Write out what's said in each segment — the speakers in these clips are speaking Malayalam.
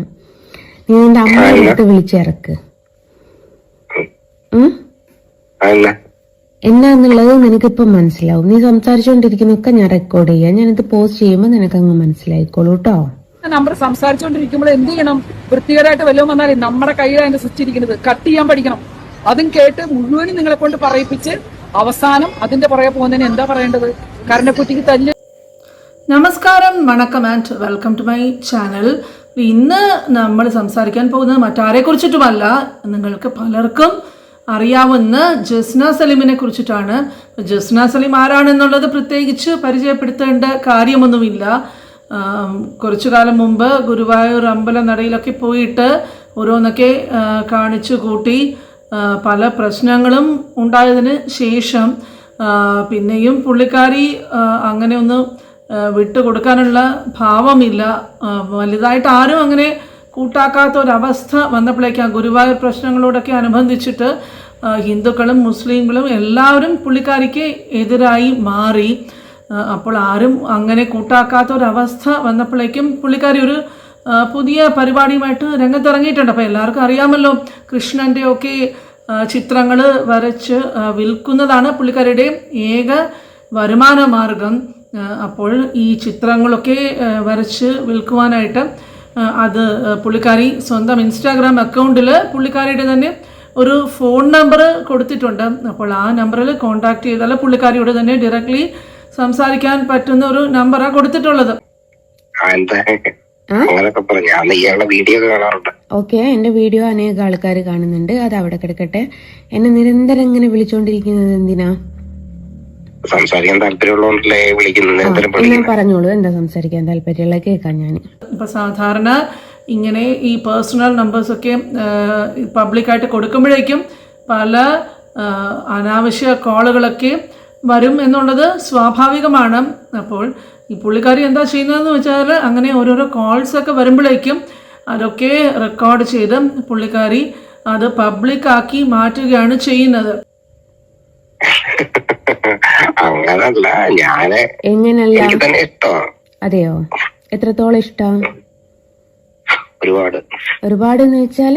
നീ നിന്റെ അമ്മയുടെ അടുത്ത് വിളിച്ചിറക്ക് എന്നാന്നുള്ളത് നിനക്കിപ്പം മനസ്സിലാവും. നീ സംസാരിച്ചുകൊണ്ടിരിക്കുന്നൊക്കെ ഞാൻ റെക്കോർഡ് ചെയ്യാം. ഞാനിത് പോസ്റ്റ് ചെയ്യുമ്പോൾ നിനക്കങ്ങ് മനസ്സിലായിക്കോളൂ കേട്ടോ നമ്പർ സംസാരിച്ചുകൊണ്ടിരിക്കുമ്പോൾ എന്ത് ചെയ്യണം? വൃത്തികേടായിട്ട് വല്ലതും വന്നാൽ നമ്മുടെ കയ്യിലാണ് അതിന്റെ സ്വിച്ച് ഇരിക്കുന്നത് കട്ട് ചെയ്യാൻ പഠിക്കണം. അതും കേട്ട് മുഴുവനും നിങ്ങളെ കൊണ്ട് പറയിപ്പിച്ച് അവസാനം അതിന്റെ പുറകെ പോകുന്നതിന് എന്താ പറയേണ്ടത്? കരണക്കുറ്റിക്ക് തല്ല് നമസ്കാരം. വണക്കം and welcome to my channel ഇന്ന് നമ്മൾ സംസാരിക്കാൻ പോകുന്നത് മറ്റാരെ കുറിച്ചിട്ടുമല്ല. നിങ്ങൾക്ക് പലർക്കും അറിയാവുന്ന ജസ്ന സലീമിനെ കുറിച്ചിട്ടാണ്. ജസ്ന സലീം ആരാണെന്നുള്ളത് പ്രത്യേകിച്ച് പരിചയപ്പെടുത്തേണ്ട കാര്യമൊന്നുമില്ല. കുറച്ചു കാലം മുമ്പ് ഗുരുവായൂർ അമ്പല നടയിലൊക്കെ പോയിട്ട് ഓരോന്നൊക്കെ കാണിച്ചു കൂട്ടി പല പ്രശ്നങ്ങളും ഉണ്ടായതിന് ശേഷം പിന്നെയും പുള്ളിക്കാരി അങ്ങനെ ഒന്ന് വിട്ടുകൊടുക്കാനുള്ള ഭാവമില്ല. വലുതായിട്ട് ആരും അങ്ങനെ കൂട്ടാക്കാത്ത ഒരവസ്ഥ വന്നപ്പോഴേക്ക് ആ ഗുരുവായൂർ പ്രശ്നങ്ങളോടൊക്കെ അനുബന്ധിച്ചിട്ട് ഹിന്ദുക്കളും മുസ്ലിങ്ങളും എല്ലാവരും പുള്ളിക്കാരിക്ക് എതിരായി മാറി. അപ്പോൾ ആരും അങ്ങനെ കൂട്ടാക്കാത്ത ഒരവസ്ഥ വന്നപ്പോഴേക്കും പുള്ളിക്കാരി ഒരു പുതിയ പരിപാടിയുമായിട്ട് രംഗത്തിറങ്ങിയിട്ടുണ്ട്. അപ്പോൾ എല്ലാവർക്കും അറിയാമല്ലോ കൃഷ്ണന്റെ ഒക്കെ ചിത്രങ്ങൾ വരച്ച് വിൽക്കുന്നതാണ് പുള്ളിക്കാരിയുടെ ഏക വരുമാന മാർഗം. അപ്പോൾ ഈ ചിത്രങ്ങളൊക്കെ വരച്ച് വിൽക്കുവാനായിട്ട് അത് പുള്ളിക്കാരി സ്വന്തം ഇൻസ്റ്റാഗ്രാം അക്കൗണ്ടിൽ പുള്ളിക്കാരിയുടെ തന്നെ ഒരു ഫോൺ നമ്പർ കൊടുത്തിട്ടുണ്ട്. അപ്പോൾ ആ നമ്പറിൽ കോൺടാക്ട് ചെയ്താൽ പുള്ളിക്കാരിയോട് തന്നെ ഡയറക്ട്ലി സംസാരിക്കാൻ പറ്റുന്ന ഒരു നമ്പറാണ് കൊടുത്തിട്ടുള്ളത്. ഓക്കെ എന്റെ വീഡിയോ അനേക ആൾക്കാർ കാണുന്നുണ്ട്. അത് അവിടെ കിടക്കട്ടെ. എന്നെ നിരന്തരം ഇങ്ങനെ വിളിച്ചോണ്ടിരിക്കുന്നത് എന്തിനാ? സംസാരിക്കാൻ താല്പര്യമുള്ളതുകൊണ്ടല്ലേ വിളിക്കുന്നത്? പറഞ്ഞോളൂ. എന്താ സംസാരിക്കാൻ താല്പര്യമുള്ള കേൾക്കാം ഞാൻ ഇപ്പൊ സാധാരണ ഇങ്ങനെ ഈ പേഴ്സണൽ നമ്പേഴ്സ് നമ്പേഴ്സൊക്കെ പബ്ലിക്കായിട്ട് കൊടുക്കുമ്പോഴേക്കും പല അനാവശ്യ കോളുകളൊക്കെ വരും എന്നുള്ളത് സ്വാഭാവികമാണ്. അപ്പോൾ ഈ പുള്ളിക്കാരി എന്താ ചെയ്യുന്നതെന്ന് വെച്ചാൽ അങ്ങനെ ഓരോരോ കോൾസ് ഒക്കെ വരുമ്പോഴേക്കും അതൊക്കെ റെക്കോർഡ് ചെയ്ത് പുള്ളിക്കാരി അത് പബ്ലിക്കാക്കി മാറ്റുകയാണ് ചെയ്യുന്നത്. അങ്ങനല്ല ഞാൻ എങ്ങനല്ല എനിക്ക് തന്നെ ഇഷ്ടമാണ് അതെയോ? എത്രത്തോളം ഇഷ്ടം? ഒരുപാട്. ഒരുപാട് എന്ന് വെച്ചാൽ?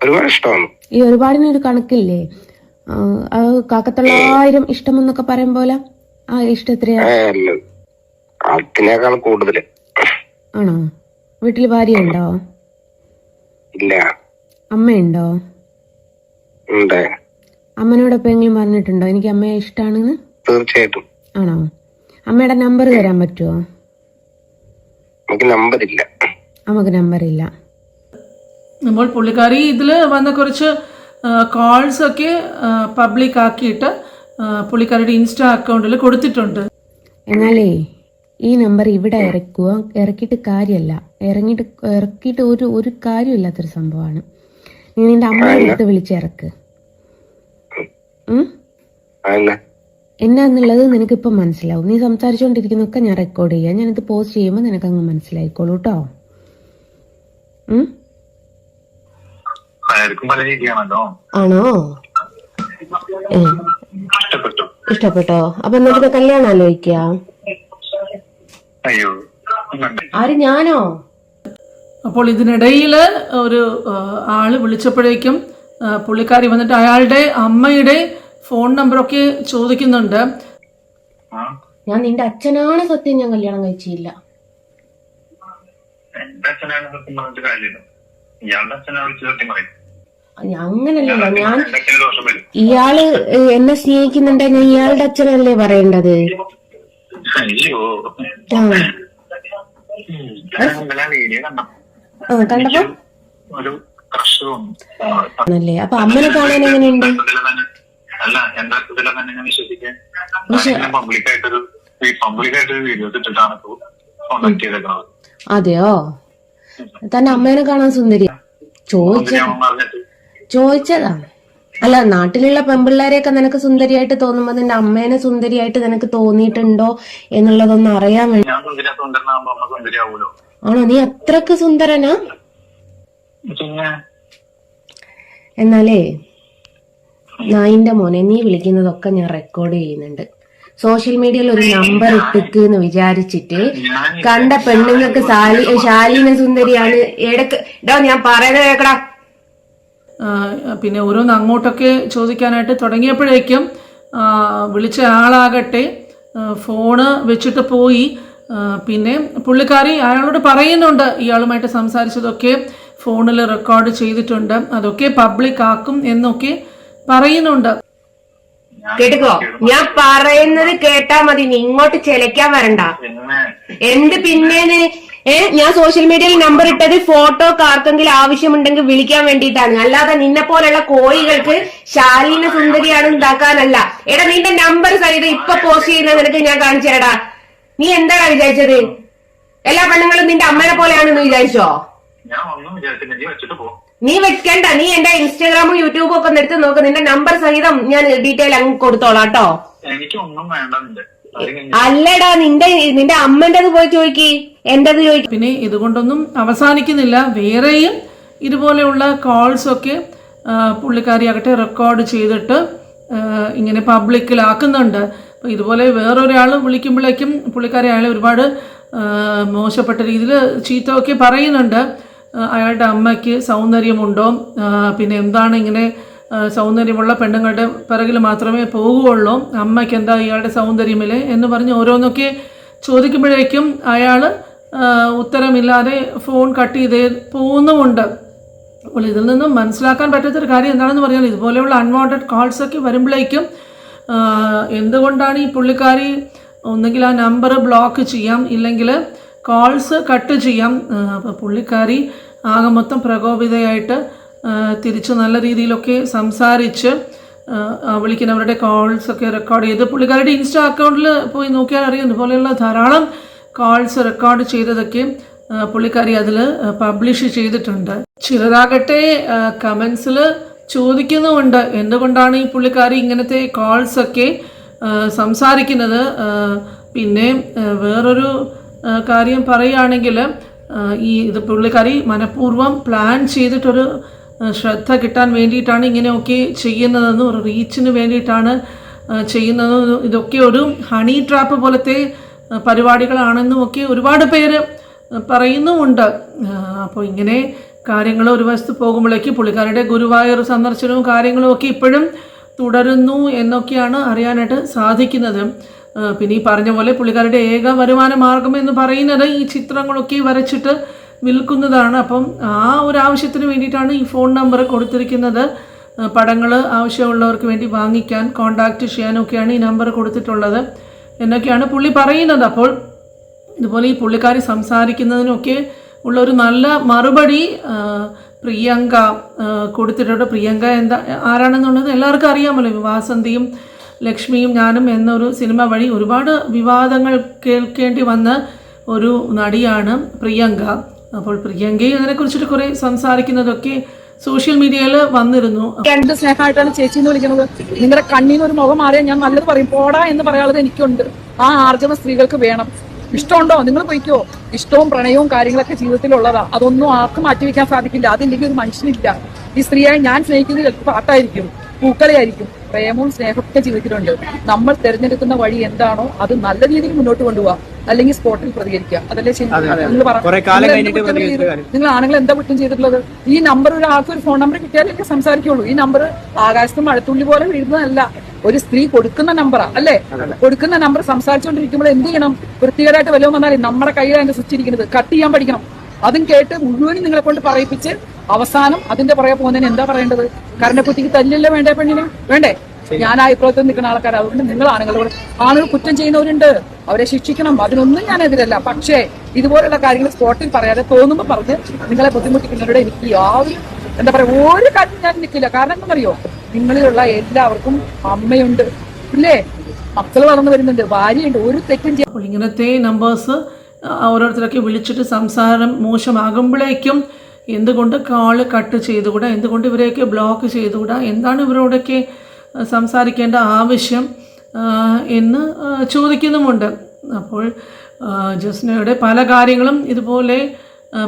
ഒരുപാട് ഇഷ്ടമാണ്. ഈ ഒരുപാടിന് ഒരു കണക്കില്ലേ കാക്കത്തൊള്ളായിരം ഇഷ്ടം എന്നൊക്കെ പറയും പോലെ? ആ ഇഷ്ടം എത്രയാ? അല്ല. അതിനേക്കാൾ കൂടുതൽ. ആണോ? വീട്ടിൽ ഭാര്യ ഉണ്ടോ ഇല്ല. അമ്മയുണ്ടോ? ഉണ്ട്. അമ്മനോട് എപ്പോഴെങ്കിലും പറഞ്ഞിട്ടുണ്ടോ? എനിക്ക് അമ്മയെ ഇഷ്ടമാണെന്ന് തീർച്ചയായിട്ടും. ആണോ? അമ്മയുടെ നമ്പർ തരാൻ പറ്റുമോ നമുക്ക് നമ്പർ ഇല്ല. നമുക്ക് നമ്പർ ഇല്ല. അപ്പോൾ പുള്ളിക്കാരി ഇതിൽ വന്ന കുറച്ച് കോൾസ് ഒക്കെ പബ്ലിക് ആക്കിയിട്ട് പുള്ളിക്കാരിയുടെ ഇൻസ്റ്റാ അക്കൗണ്ടിൽ കൊടുത്തിട്ടുണ്ട്. എന്നാലേ ഈ നമ്പർ ഇവിടെ ഇറക്കുക. ഇറക്കിയിട്ട് കാര്യമല്ല ഇറങ്ങിയിട്ട് ഇറക്കിയിട്ട് ഒരു ഒരു കാര്യമില്ലാത്തൊരു സംഭവമാണ്. നീ നിന്റെ അമ്മയുടെ അടുത്ത് വിളിച്ചിറക്ക് ഉം അതന്നെ എന്നാന്നുള്ളത് നിനക്കിപ്പം മനസ്സിലാവും. നീ സംസാരിച്ചുകൊണ്ടിരിക്കുന്നൊക്കെ ഞാൻ റെക്കോർഡ് ചെയ്യാം. ഞാനിത് പോസ്റ്റ് ചെയ്യുമ്പോൾ നിനക്കങ്ങ് മനസ്സിലായിക്കോളൂ കേട്ടോ ആണോ? ഇഷ്ടപ്പെട്ടോ. അപ്പൊ എന്നിട്ട് കല്യാണം ആലോചിക്കാം. ആര് ഞാനോ? അപ്പോൾ ഇതിനിടയിൽ ഒരു ആൾ വിളിച്ചപ്പോഴേക്കും പുള്ളിക്കാരി വന്നിട്ട് അയാളുടെ അമ്മയുടെ ഫോൺ നമ്പറൊക്കെ ചോദിക്കുന്നുണ്ട്. ഞാൻ നിന്റെ അച്ഛനാണ് സത്യം ഞാൻ കല്യാണം കഴിച്ചില്ല. അങ്ങനല്ലല്ലോ ഞാൻ ഇയാൾ എന്നെ എന്നെ ഞാൻ ഇയാളുടെ അച്ഛനല്ലേ പറയേണ്ടത്? കണ്ടപ്പോ? അപ്പൊ അമ്മനെ കാണാൻ എങ്ങനെയുണ്ട്? അല്ല എന്റെ അർത്ഥത്തിൽ തന്നെ ഞാൻ വിശ്വസിക്കാൻ പബ്ലിക്കായിട്ടൊരു പബ്ലിക്കായിട്ടൊരു വീഡിയോസ് ഇട്ടിട്ടാണ് കോണ്ടാക്ട് ചെയ്തേക്കുന്നത് അതെയോ? തന്റെ അമ്മേനെ കാണാൻ സുന്ദരി. ചോദിച്ച ഞാൻ ചോദിച്ചതാ അല്ല നാട്ടിലുള്ള പെമ്പിള്ളേരെയൊക്കെ നിനക്ക് സുന്ദരിയായിട്ട് തോന്നുമ്പോ നിന്റെ അമ്മേനെ സുന്ദരിയായിട്ട് നിനക്ക് തോന്നിയിട്ടുണ്ടോ എന്നുള്ളതൊന്ന് അറിയാൻ വേണ്ടി ഞാൻ ആണോ? നീ അത്രയ്ക്ക് സുന്ദരനാ? എന്നാലേ നായിന്റെ മോനെ നീ വിളിക്കുന്നതൊക്കെ ഞാൻ റെക്കോർഡ് ചെയ്യുന്നുണ്ട്. സോഷ്യൽ മീഡിയയിൽ ഒരു നമ്പർ ഇട്ടിക്ക് എന്ന് വിചാരിച്ചിട്ട് കണ്ട പെണ്ണുങ്ങൾക്ക് ശാലി ശാലീന സുന്ദരിയാണ്. എടക്ക് ഡോ ഞാൻ പറയുന്നത് കേക്കടാ. പിന്നെ ഓരോന്ന് അങ്ങോട്ടൊക്കെ ചോദിക്കാനായിട്ട് തുടങ്ങിയപ്പോഴേക്കും വിളിച്ച ആളാകട്ടെ ഫോണ് വെച്ചിട്ട് പോയി. പിന്നെ പുള്ളിക്കാരി അയാളോട് പറയുന്നുണ്ട് ഇയാളുമായിട്ട് സംസാരിച്ചതൊക്കെ ഫോണിൽ റെക്കോർഡ് ചെയ്തിട്ടുണ്ട് അതൊക്കെ പബ്ലിക് ആക്കും എന്നൊക്കെ. പറയുന്നുണ്ട്. കേട്ടോ ഞാൻ പറയുന്നത് കേട്ടാ മതി. നീ ഇങ്ങോട്ട് ചെലക്കാൻ വരണ്ട. എന്ത് പിന്നേന്ന്? ഏ ഞാൻ സോഷ്യൽ മീഡിയയിൽ നമ്പർ ഇട്ടത് ഫോട്ടോ ആർക്കെങ്കിലും ആവശ്യമുണ്ടെങ്കിൽ വിളിക്കാൻ വേണ്ടിയിട്ടാണ്. അല്ലാതെ നിന്നെ പോലെയുള്ള കോഴികൾക്ക് ശാലീന സുന്ദരിയാണ് ഉണ്ടാക്കാനല്ല. എടാ നിന്റെ നമ്പർ സഹിതം ഇപ്പൊ പോസ്റ്റ് ചെയ്യുന്ന നിനക്ക് ഞാൻ കാണിച്ചു തരടാ. നീ എന്താണ് വിചാരിച്ചത്? എല്ലാ പെണ്ണുങ്ങളും നിന്റെ അമ്മനെ പോലെയാണെന്ന് വിചാരിച്ചോ? ഞാൻ ഒന്നും വിചാരിച്ചില്ല. നീ വെച്ചിട്ട് പോ. നീ വെക്കണ്ട നീ എന്റെ ഇൻസ്റ്റാഗ്രാമും യൂട്യൂബും ഒക്കെ ഒന്ന് എടുത്ത് നോക്ക്. നിന്റെ നമ്പർ സഹിതം ഞാൻ ഡീറ്റെയിൽ അങ്ങ് കൊടുത്തോളാം കേട്ടോ. വേണ്ട നിന്റെ അല്ലടാ നിന്റെ നിന്റെ അമ്മന്റേത് പോയി ചോദിക്കി. എന്റേത് ചോദിക്കും. പിന്നെ ഇതുകൊണ്ടൊന്നും അവസാനിക്കുന്നില്ല. വേറെയും ഇതുപോലെയുള്ള കോൾസ് ഒക്കെ പുള്ളിക്കാരി ആകട്ടെ റെക്കോർഡ് ചെയ്തിട്ട് ഇങ്ങനെ പബ്ലിക്കിലാക്കുന്നുണ്ട് അപ്പോൾ ഇതുപോലെ വേറൊരാൾ വിളിക്കുമ്പോഴേക്കും പുള്ളിക്കാരി അയാളെ ഒരുപാട് മോശപ്പെട്ട രീതിയിൽ ചീത്തമൊക്കെ പറയുന്നുണ്ട്. അയാളുടെ അമ്മയ്ക്ക് സൗന്ദര്യമുണ്ടോ? പിന്നെ എന്താണ് ഇങ്ങനെ സൗന്ദര്യമുള്ള പെണ്ണുങ്ങളുടെ പിറകിൽ മാത്രമേ പോകുകയുള്ളൂ? അമ്മയ്ക്ക് എന്താ ഇയാളുടെ സൗന്ദര്യമില്ലേ എന്ന് പറഞ്ഞ് ഓരോന്നൊക്കെ ചോദിക്കുമ്പോഴേക്കും അയാൾ ഉത്തരമില്ലാതെ ഫോൺ കട്ട് ചെയ്ത് പോകുന്നുമുണ്ട്. അപ്പോൾ ഇതിൽ നിന്നും മനസ്സിലാക്കാൻ പറ്റാത്തൊരു കാര്യം എന്താണെന്ന് പറഞ്ഞാൽ ഇതുപോലെയുള്ള അൺവാണ്ടഡ് കോൾസ് ഒക്കെ വരുമ്പോഴേക്കും എന്തുകൊണ്ടാണ് ഈ പുള്ളിക്കാരി ഒന്നുകിൽ ആ നമ്പർ ബ്ലോക്ക് ചെയ്യാം ഇല്ലെങ്കിൽ കോൾസ് കട്ട് ചെയ്യാം. അപ്പോൾ പുള്ളിക്കാരി ആകെ മൊത്തം പ്രകോപിതയായിട്ട് തിരിച്ച് നല്ല രീതിയിലൊക്കെ സംസാരിച്ച് വിളിക്കുന്നവരുടെ കോൾസ് ഒക്കെ റെക്കോർഡ് ചെയ്ത് പുള്ളിക്കാരുടെ ഇൻസ്റ്റാ അക്കൗണ്ടിൽ പോയി നോക്കിയാൽ അറിയാം. ഇതുപോലെയുള്ള ധാരാളം കോൾസ് റെക്കോർഡ് ചെയ്തതൊക്കെ പുള്ളിക്കാരി അതിൽ പബ്ലിഷ് ചെയ്തിട്ടുണ്ട്. ചിലരാകട്ടെ കമൻസിൽ ചോദിക്കുന്നുമുണ്ട്. എന്തുകൊണ്ടാണ് ഈ പുള്ളിക്കാരി ഇങ്ങനത്തെ കോൾസൊക്കെ സംസാരിക്കുന്നത്? പിന്നെ വേറൊരു കാര്യം പറയുകയാണെങ്കിൽ ഈ ഇത് പുള്ളിക്കാരി മനഃപൂർവം പ്ലാൻ ചെയ്തിട്ടൊരു ശ്രദ്ധ കിട്ടാൻ വേണ്ടിയിട്ടാണ് ഇങ്ങനെയൊക്കെ ചെയ്യുന്നതെന്നും ഒരു റീച്ചിന് വേണ്ടിയിട്ടാണ് ചെയ്യുന്നതെന്നും ഇതൊക്കെ ഒരു ഹണി ട്രാപ്പ് പോലത്തെ പരിപാടികളാണെന്നും ഒക്കെ ഒരുപാട് പേര് പറയുന്നുമുണ്ട്. അപ്പോൾ ഇങ്ങനെ കാര്യങ്ങൾ ഒരു വശത്ത് പോകുമ്പോഴേക്ക് പുള്ളിക്കാരുടെ ഗുരുവായൂർ സന്ദർശനവും കാര്യങ്ങളും ഒക്കെ ഇപ്പോഴും തുടരുന്നു എന്നൊക്കെയാണ് അറിയാനായിട്ട് സാധിക്കുന്നത്. പിന്നെ ഈ പറഞ്ഞ പോലെ പുള്ളിക്കാരുടെ ഏക വരുമാന മാർഗം എന്ന് പറയുന്നത് ഈ ചിത്രങ്ങളൊക്കെ വരച്ചിട്ട് വിൽക്കുന്നതാണ്. അപ്പം ആ ഒരു ആവശ്യത്തിന് വേണ്ടിയിട്ടാണ് ഈ ഫോൺ നമ്പർ കൊടുത്തിരിക്കുന്നത്. പടങ്ങൾ ആവശ്യമുള്ളവർക്ക് വേണ്ടി വാങ്ങിക്കാൻ കോണ്ടാക്ട് ചെയ്യാനൊക്കെയാണ് ഈ നമ്പർ കൊടുത്തിട്ടുള്ളത്. എന്നൊക്കെയാണ് പുള്ളി പറയുന്നത്. അപ്പോൾ ഇതുപോലെ ഈ പുള്ളിക്കാരി സംസാരിക്കുന്നതിനൊക്കെ ഉള്ള ഒരു നല്ല മറുപടി പ്രിയങ്ക കൊടുത്തിട്ടുണ്ട്. പ്രിയങ്ക എന്താ ആരാണെന്നുള്ളത് എല്ലാവർക്കും അറിയാമല്ലോ. വിവാസന്തിയും ലക്ഷ്മിയും ഞാനും എന്നൊരു സിനിമ വഴി ഒരുപാട് വിവാദങ്ങൾ കേൾക്കേണ്ടി വന്ന ഒരു നടിയാണ് പ്രിയങ്ക. അപ്പോൾ പ്രിയങ്കയും അതിനെക്കുറിച്ചിട്ട് കുറേ സംസാരിക്കുന്നതൊക്കെ സോഷ്യൽ മീഡിയയിൽ വന്നിരുന്നു. രണ്ട് സ്നേഹമായിട്ടാണ് ചേച്ചി എന്ന് വിളിക്കുന്നത്. നിങ്ങളുടെ കണ്ണിന്ന് ഒരു മുഖം മാറിയാൽ ഞാൻ നല്ലത് പറയും. പോടാ എന്ന് പറയാനുള്ളത് എനിക്കുണ്ട്. ആ ആർജവ സ്ത്രീകൾക്ക് വേണം. ഇഷ്ടമുണ്ടോ? നിങ്ങൾ പോയിക്കോ. ഇഷ്ടവും പ്രണയവും കാര്യങ്ങളൊക്കെ ജീവിതത്തിലുള്ളതാ. അതൊന്നും ആർക്കും മാറ്റിവെക്കാൻ സാധിക്കില്ല. അതില്ലെങ്കിൽ ഒരു മനുഷ്യനില്ല. ഈ സ്ത്രീയായി ഞാൻ സ്നേഹിക്കുന്നത് ചിലപ്പോൾ പാട്ടായിരിക്കും. പൂക്കളയായിരിക്കും. പ്രേമവും സ്നേഹമൊക്കെ ജീവിതത്തിലുണ്ട്. നമ്മൾ തിരഞ്ഞെടുക്കുന്ന വഴി എന്താണോ അത് നല്ല രീതിയിൽ മുന്നോട്ട് കൊണ്ടുപോവാ. അല്ലെങ്കിൽ സ്പോട്ടിൽ പ്രതികരിക്കുക. അതല്ലേ ശരി നിങ്ങൾ ആണുങ്ങൾ എന്താ കുറ്റം ചെയ്തിട്ടുള്ളത്? ഈ നമ്പർ ഒരാൾക്ക് ഒരു ഫോൺ നമ്പർ കിട്ടിയാലേ സംസാരിക്കുള്ളൂ. ഈ നമ്പർ ആകാശത്ത് മഴത്തുള്ളി പോലെ വീഴുന്നതല്ല. ഒരു സ്ത്രീ കൊടുക്കുന്ന നമ്പറാ അല്ലേ? കൊടുക്കുന്ന നമ്പർ സംസാരിച്ചുകൊണ്ടിരിക്കുമ്പോൾ എന്ത് ചെയ്യണം? വൃത്തികേടായിട്ട് വല്ലതും വന്നാൽ നമ്മുടെ കയ്യിലാണ് സ്വിച്ച് ഇരിക്കുന്നത് കട്ട് ചെയ്യാൻ പഠിക്കണം. അതും കേട്ട് മുഴുവനും നിങ്ങളെ കൊണ്ട് പറയിപ്പിച്ച് അവസാനം അതിന്റെ പുറകെ പോകുന്നതിന് എന്താ പറയേണ്ടത്? കരണക്കുറ്റിക്ക് തല്ലില്ല വേണ്ടേ പെണ്ണിന്? വേണ്ടേ? ഞാൻ ആ അഭിപ്രായത്തിൽ നിൽക്കുന്ന ആൾക്കാർ അതുകൊണ്ട് നിങ്ങൾ ആണുങ്ങളോട് ആണുങ്ങൾ കുറ്റം ചെയ്യുന്നവരുണ്ട്. അവരെ ശിക്ഷിക്കണം. അതിനൊന്നും ഞാൻ എതിരല്ല. പക്ഷേ ഇതുപോലുള്ള കാര്യങ്ങൾ സ്പോട്ടിൽ പറയാതെ തോന്നുമ്പോൾ പറഞ്ഞ് നിങ്ങളെ ബുദ്ധിമുട്ടിക്കുന്നവരുടെ എനിക്ക് യാതൊരു എന്താ പറയാ ഒരു കാര്യം ഞാൻ നിൽക്കില്ല. കാരണം എന്താണെന്നറിയോ? നിങ്ങളിലുള്ള എല്ലാവർക്കും അമ്മയുണ്ട്. ഇല്ലേ? മക്കൾ വളർന്നു വരുന്നുണ്ട്. ഭാര്യയുണ്ട്. ഒരു തെറ്റും ചെയ്യാം ഇങ്ങനത്തെ നമ്പേഴ്സ് ഓരോരുത്തരൊക്കെ വിളിച്ചിട്ട് സംസാരം മോശമാകുമ്പോഴേക്കും എന്തുകൊണ്ട് കാൾ കട്ട് ചെയ്തുകൂടാ? എന്തുകൊണ്ട് ഇവരെയൊക്കെ ബ്ലോക്ക് ചെയ്തുകൂടാ? എന്താണ് ഇവരോടൊക്കെ സംസാരിക്കേണ്ട ആവശ്യം എന്ന് ചോദിക്കുന്നുമുണ്ട്. അപ്പോൾ ജസ്നയുടെ പല കാര്യങ്ങളും ഇതുപോലെ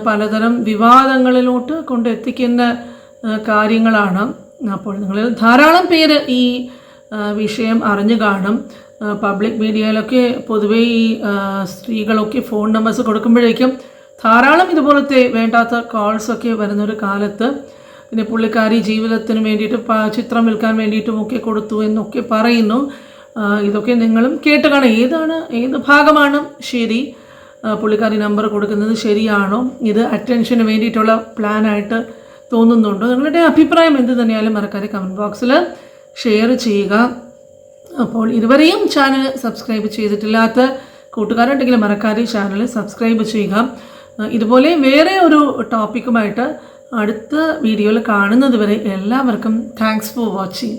പലതരം വിവാദങ്ങളിലോട്ട് കൊണ്ടെത്തിക്കുന്ന കാര്യങ്ങളാണ്. അപ്പോൾ നിങ്ങളിൽ ധാരാളം പേര് ഈ വിഷയം അറിഞ്ഞു കാണും. പബ്ലിക് മീഡിയയിലൊക്കെ പൊതുവേ ഈ സ്ത്രീകളൊക്കെ ഫോൺ നമ്പേഴ്സ് കൊടുക്കുമ്പോഴേക്കും ധാരാളം ഇതുപോലത്തെ വേണ്ടാത്ത കോൾസൊക്കെ വരുന്നൊരു കാലത്ത് പിന്നെ പുള്ളിക്കാരി ജീവിതത്തിന് വേണ്ടിയിട്ട് ചിത്രം വിൽക്കാൻ വേണ്ടിയിട്ടും ഒക്കെ കൊടുത്തു എന്നൊക്കെ പറയുന്നു. ഇതൊക്കെ നിങ്ങളും കേട്ട് കാണാം. ഏതാണ് ഏത് ഭാഗമാണ് ശരി? പുള്ളിക്കാരി നമ്പർ കൊടുക്കുന്നത് ശരിയാണോ? ഇത് അറ്റൻഷന് വേണ്ടിയിട്ടുള്ള പ്ലാനായിട്ട് തോന്നുന്നുണ്ടോ? നിങ്ങളുടെ അഭിപ്രായം എന്ത് തന്നെയായാലും മറക്കാതെ കമന്റ് ബോക്സിൽ ഷെയർ ചെയ്യുക. അപ്പോൾ ഇതുവരെയും ചാനൽ സബ്സ്ക്രൈബ് ചെയ്തിട്ടില്ലാത്ത കൂട്ടുകാരുണ്ടെങ്കിൽ മറക്കാതെ ചാനൽ സബ്സ്ക്രൈബ് ചെയ്യുക. ഇതുപോലെ വേറെ ഒരു ടോപ്പിക്കുമായിട്ട് അടുത്ത വീഡിയോയിൽ കാണുന്നത് വരെ എല്ലാവർക്കും താങ്ക്സ് ഫോർ വാച്ചിങ്